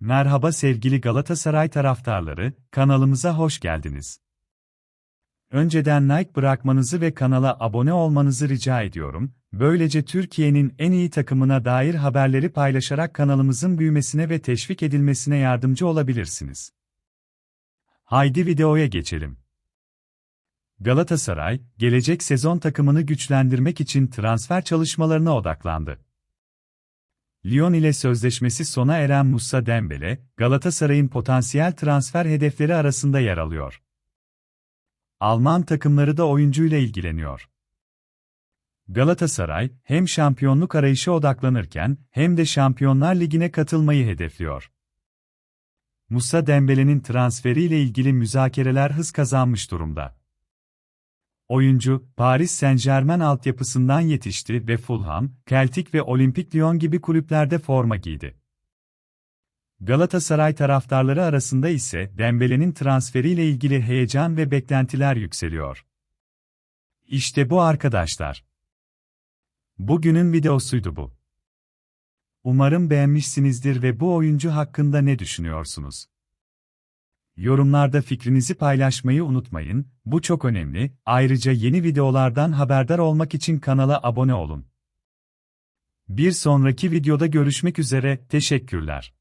Merhaba sevgili Galatasaray taraftarları, kanalımıza hoş geldiniz. Önceden like bırakmanızı ve kanala abone olmanızı rica ediyorum. Böylece Türkiye'nin en iyi takımına dair haberleri paylaşarak kanalımızın büyümesine ve teşvik edilmesine yardımcı olabilirsiniz. Haydi videoya geçelim. Galatasaray, gelecek sezon takımını güçlendirmek için transfer çalışmalarına odaklandı. Lyon ile sözleşmesi sona eren Musa Dembele, Galatasaray'ın potansiyel transfer hedefleri arasında yer alıyor. Alman takımları da oyuncuyla ilgileniyor. Galatasaray, hem şampiyonluk arayışı odaklanırken, hem de Şampiyonlar Ligi'ne katılmayı hedefliyor. Musa Dembele'nin transferiyle ilgili müzakereler hız kazanmış durumda. Oyuncu, Paris Saint-Germain altyapısından yetişti ve Fulham, Celtic ve Olympique Lyon gibi kulüplerde forma giydi. Galatasaray taraftarları arasında ise Dembele'nin transferiyle ilgili heyecan ve beklentiler yükseliyor. İşte bu arkadaşlar. Bugünün videosuydu bu. Umarım beğenmişsinizdir ve bu oyuncu hakkında ne düşünüyorsunuz? Yorumlarda fikrinizi paylaşmayı unutmayın, bu çok önemli. Ayrıca yeni videolardan haberdar olmak için kanala abone olun. Bir sonraki videoda görüşmek üzere, teşekkürler.